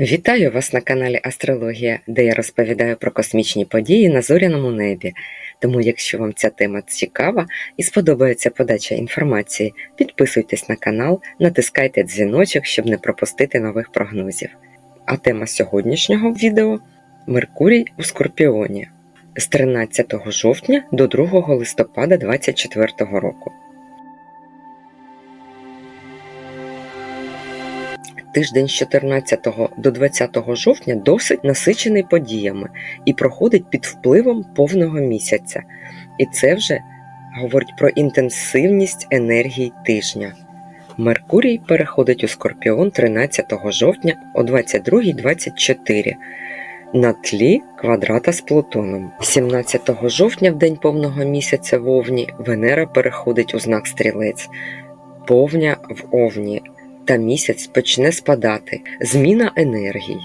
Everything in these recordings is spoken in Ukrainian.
Вітаю вас на каналі Астрологія, де я розповідаю про космічні події на зоряному небі. Тому, якщо вам ця тема цікава і сподобається подача інформації, підписуйтесь на канал, натискайте дзвіночок, щоб не пропустити нових прогнозів. А тема сьогоднішнього відео Меркурій у Скорпіоні з 13 жовтня до 2 листопада 2024 року. Тиждень з 14 до 20 жовтня досить насичений подіями і проходить під впливом повного місяця. І це вже говорить про інтенсивність енергії тижня. Меркурій переходить у Скорпіон 13 жовтня о 22.24 на тлі квадрата з Плутоном. 17 жовтня, в день повного місяця в Овні, Венера переходить у знак Стрілець, повня в Овні та місяць почне спадати, зміна енергій.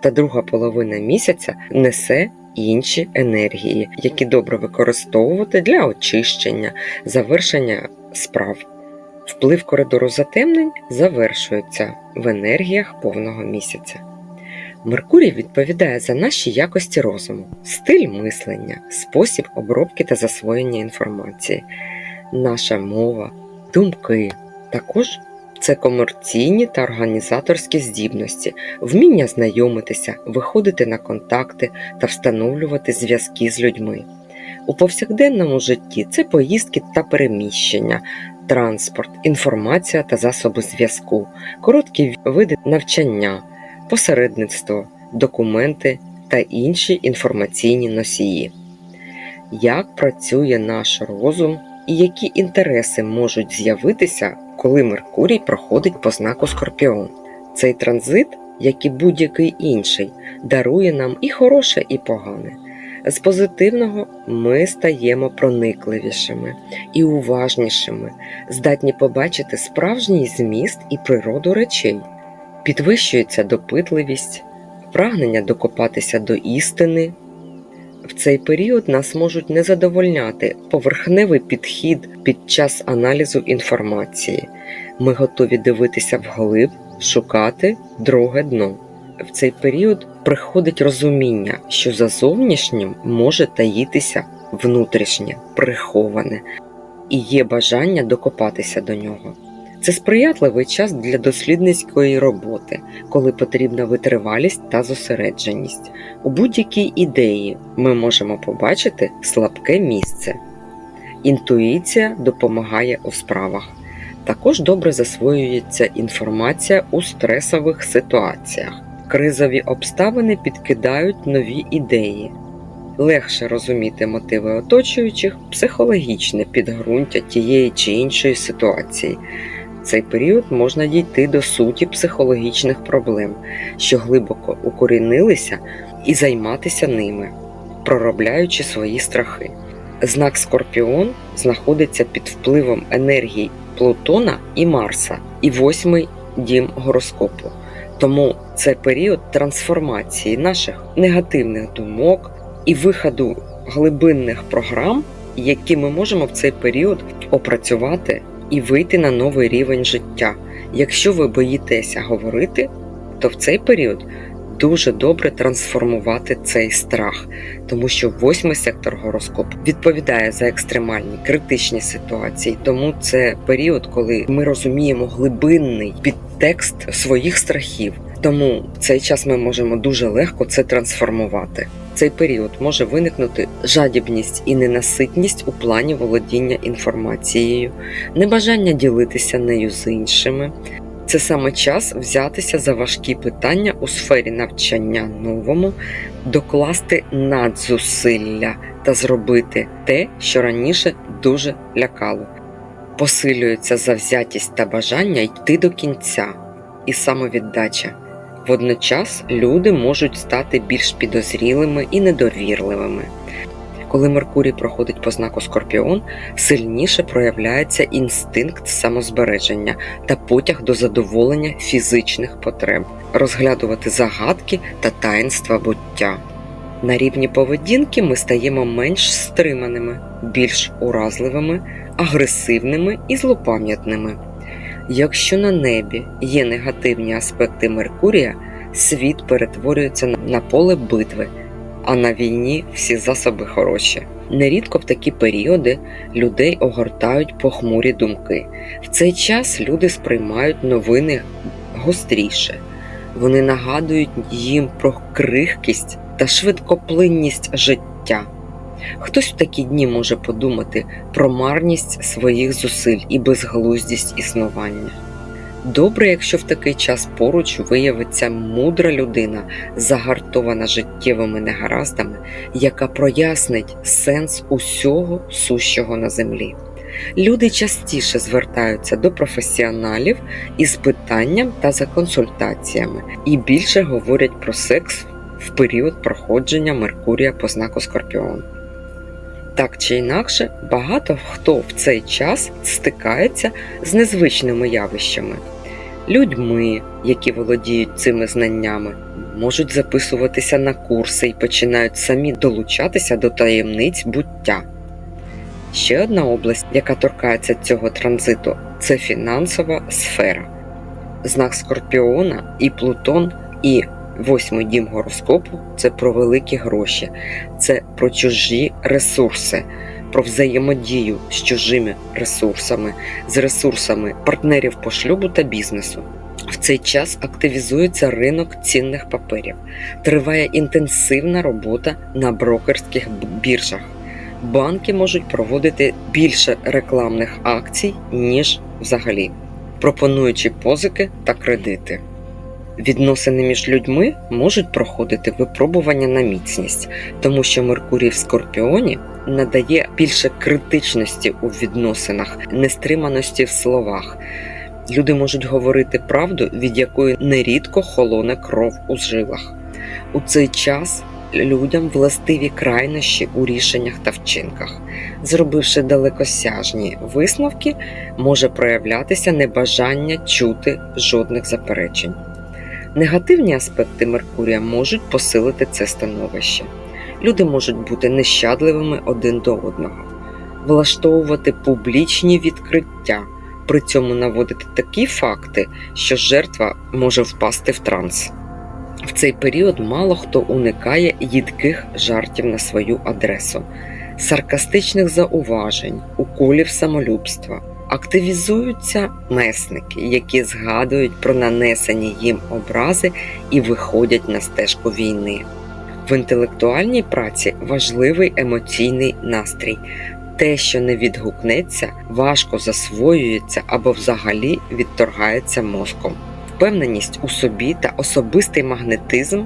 Та друга половина місяця несе інші енергії, які добре використовувати для очищення, завершення справ. Вплив коридору затемнень завершується в енергіях повного місяця. Меркурій відповідає за наші якості розуму, стиль мислення, спосіб обробки та засвоєння інформації, наша мова, думки. Також це комерційні та організаторські здібності, вміння знайомитися, виходити на контакти та встановлювати зв'язки з людьми. У повсякденному житті це поїздки та переміщення, транспорт, інформація та засоби зв'язку, короткі види навчання, посередництво, документи та інші інформаційні носії. Як працює наш розум і які інтереси можуть з'явитися коли Меркурій проходить по знаку Скорпіон. Цей транзит, як і будь-який інший, дарує нам і хороше, і погане. З позитивного ми стаємо проникливішими і уважнішими, здатні побачити справжній зміст і природу речей, підвищується допитливість, прагнення докопатися до істини. В цей період нас можуть не задовольняти поверхневий підхід під час аналізу інформації. Ми готові дивитися вглиб, шукати друге дно. В цей період приходить розуміння, що за зовнішнім може таїтися внутрішнє, приховане, і є бажання докопатися до нього. Це сприятливий час для дослідницької роботи, коли потрібна витривалість та зосередженість. У будь-якій ідеї ми можемо побачити слабке місце. Інтуїція допомагає у справах. Також добре засвоюється інформація у стресових ситуаціях. Кризові обставини підкидають нові ідеї. Легше розуміти мотиви оточуючих, психологічне підґрунтя тієї чи іншої ситуації цей період можна дійти до суті психологічних проблем, що глибоко укорінилися, і займатися ними, проробляючи свої страхи. Знак Скорпіон знаходиться під впливом енергії Плутона і Марса, і восьмий дім гороскопу. Тому це період трансформації наших негативних думок і виходу глибинних програм, які ми можемо в цей період опрацювати і вийти на новий рівень життя. Якщо ви боїтеся говорити, то в цей період дуже добре трансформувати цей страх, тому що восьмий сектор гороскопу відповідає за екстремальні критичні ситуації. Тому це період, коли ми розуміємо глибинний підтекст своїх страхів. Тому в цей час ми можемо дуже легко це трансформувати. Цей період може виникнути жадібність і ненаситність у плані володіння інформацією, небажання ділитися нею з іншими. Це саме час взятися за важкі питання у сфері навчання новому, докласти надзусилля та зробити те, що раніше дуже лякало. Посилюється завзятість та бажання йти до кінця і самовіддача. Водночас люди можуть стати більш підозрілими і недовірливими. Коли Меркурій проходить по знаку Скорпіон, сильніше проявляється інстинкт самозбереження та потяг до задоволення фізичних потреб, розглядувати загадки та таїнства буття. На рівні поведінки ми стаємо менш стриманими, більш уразливими, агресивними і злопам'ятними. Якщо на небі є негативні аспекти Меркурія, світ перетворюється на поле битви, а на війні всі засоби хороші. Нерідко в такі періоди людей огортають похмурі думки. В цей час люди сприймають новини гостріше. Вони нагадують їм про крихкість та швидкоплинність життя. Хтось в такі дні може подумати про марність своїх зусиль і безглуздість існування. Добре, якщо в такий час поруч виявиться мудра людина, загартована життєвими негараздами, яка прояснить сенс усього сущого на землі. Люди частіше звертаються до професіоналів із питанням та за консультаціями і більше говорять про секс в період проходження Меркурія по знаку Скорпіон. Так чи інакше, багато хто в цей час стикається з незвичними явищами. Людьми, які володіють цими знаннями, можуть записуватися на курси і починають самі долучатися до таємниць буття. Ще одна область, яка торкається цього транзиту, це фінансова сфера. Знак Скорпіона і Плутон, і восьмий дім гороскопу це про великі гроші, це про чужі ресурси, про взаємодію з чужими ресурсами, з ресурсами партнерів по шлюбу та бізнесу. В цей час активізується ринок цінних паперів, триває інтенсивна робота на брокерських біржах. Банки можуть проводити більше рекламних акцій, ніж взагалі, пропонуючи позики та кредити. Відносини між людьми можуть проходити випробування на міцність, тому що Меркурій в Скорпіоні надає більше критичності у відносинах, нестриманості в словах. Люди можуть говорити правду, від якої нерідко холоне кров у жилах. У цей час людям властиві крайнощі у рішеннях та вчинках. Зробивши далекосяжні висновки, може проявлятися небажання чути жодних заперечень. Негативні аспекти Меркурія можуть посилити це становище. Люди можуть бути нещадливими один до одного, влаштовувати публічні відкриття, при цьому наводити такі факти, що жертва може впасти в транс. В цей період мало хто уникає їдких жартів на свою адресу, саркастичних зауважень, уколів самолюбства. Активізуються месники, які згадують про нанесені їм образи і виходять на стежку війни. В інтелектуальній праці важливий емоційний настрій. Те, що не відгукнеться, важко засвоюється або взагалі відторгається мозком. Впевненість у собі та особистий магнетизм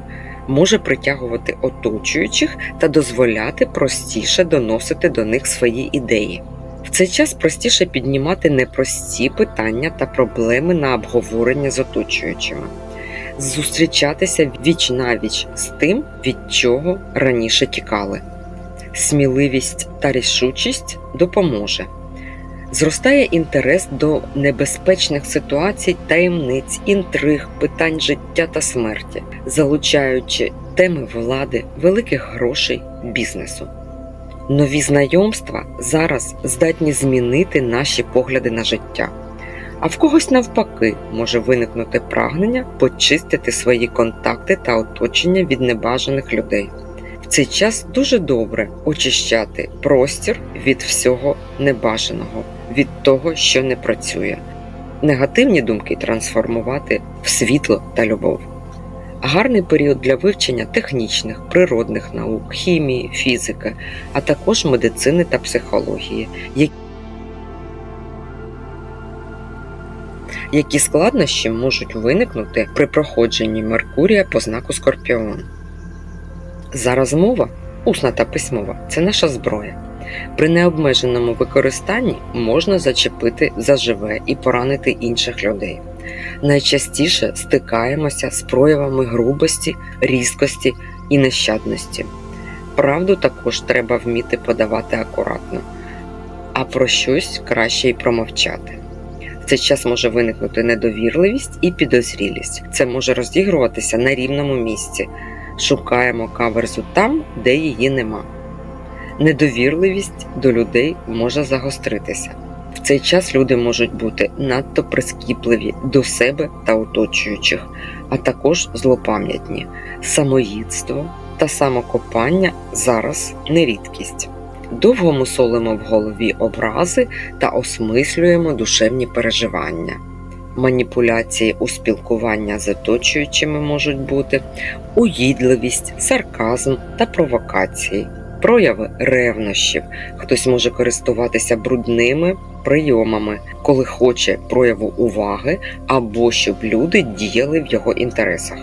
може притягувати оточуючих та дозволяти простіше доносити до них свої ідеї. Цей час простіше піднімати непрості питання та проблеми на обговорення з оточуючими, зустрічатися віч навіч з тим, від чого раніше тікали. Сміливість та рішучість допоможе. Зростає інтерес до небезпечних ситуацій, таємниць, інтриг, питань життя та смерті, залучаючи теми влади, великих грошей, бізнесу. Нові знайомства зараз здатні змінити наші погляди на життя. А в когось навпаки може виникнути прагнення почистити свої контакти та оточення від небажаних людей. В цей час дуже добре очищати простір від всього небажаного, від того, що не працює, негативні думки трансформувати в світло та любов. Гарний період для вивчення технічних, природних наук, хімії, фізики, а також медицини та психології, які складнощі можуть виникнути при проходженні Меркурія по знаку Скорпіон. Зараз мова, усна та письмова це наша зброя. При необмеженому використанні можна зачепити заживе і поранити інших людей найчастіше стикаємося з проявами грубості, різкості і нещадності. Правду також треба вміти подавати акуратно, а про щось краще й промовчати. В цей час може виникнути недовірливість і підозрілість. Це може розігруватися на рівному місці. Шукаємо каверзу там, де її нема. Недовірливість до людей може загостритися. В цей час люди можуть бути надто прискіпливі до себе та оточуючих, а також злопам'ятні. Самоїдство та самокопання зараз не рідкість. Довго мусолимо в голові образи та осмислюємо душевні переживання. Маніпуляції у спілкування з оточуючими можуть бути уїдливість, сарказм та провокації, прояви ревнощів. Хтось може користуватися брудними прийомами, коли хоче прояву уваги або щоб люди діяли в його інтересах.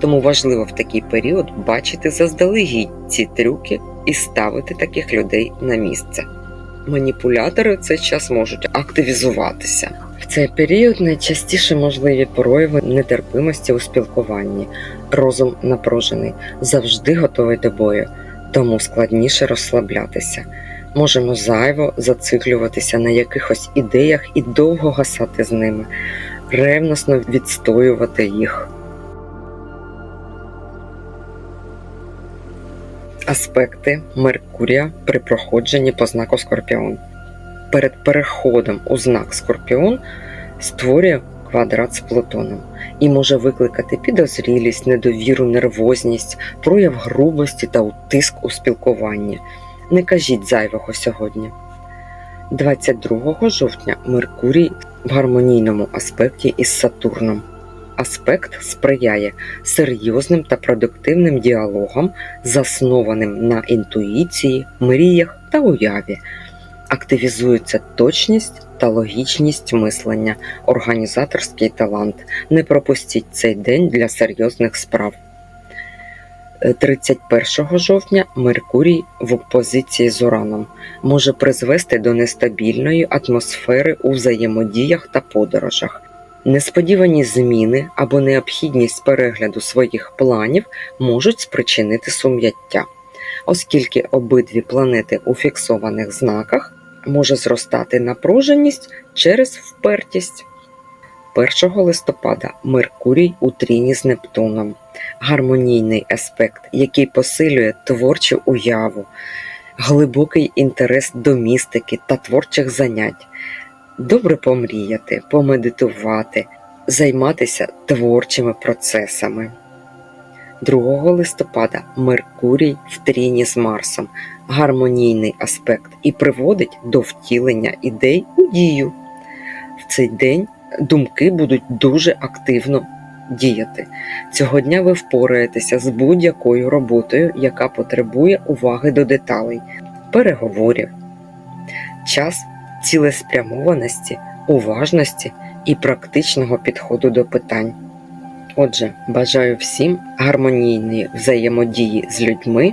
Тому важливо в такий період бачити заздалегідь ці трюки і ставити таких людей на місце. Маніпулятори в цей час можуть активізуватися. В цей період найчастіше можливі прояви нетерпимості у спілкуванні, розум напружений, завжди готовий до бою, тому складніше розслаблятися. Можемо зайво зациклюватися на якихось ідеях і довго гасати з ними, ревносно відстоювати їх. Аспекти Меркурія при проходженні по знаку Скорпіон. Перед переходом у знак Скорпіон створює квадрат з Плутоном і може викликати підозрілість, недовіру, нервозність, прояв грубості та утиск у спілкуванні. Не кажіть зайвого сьогодні. 22 жовтня Меркурій в гармонійному аспекті із Сатурном. Аспект сприяє серйозним та продуктивним діалогам, заснованим на інтуїції, мріях та уяві. Активізується точність та логічність мислення, організаторський талант. Не пропустіть цей день для серйозних справ. Е, 31 жовтня Меркурій в опозиції з Ураном може призвести до нестабільної атмосфери у взаємодіях та подорожах. Несподівані зміни або необхідність перегляду своїх планів можуть спричинити сум'яття, оскільки обидві планети у фіксованих знаках може зростати напруженість через впертість. 1 листопада Меркурій у тріні з Нептуном, гармонійний аспект, який посилює творчу уяву, глибокий інтерес до містики та творчих занять. Добре помріяти, помедитувати, займатися творчими процесами. 2 листопада Меркурій в тріні з Марсом, гармонійний аспект і приводить до втілення ідей у дію. В цей день думки будуть дуже активно діяти. Цього дня ви впораєтеся з будь-якою роботою, яка потребує уваги до деталей, переговорів. Час цілеспрямованості, уважності і практичного підходу до питань. Отже, бажаю всім гармонійної взаємодії з людьми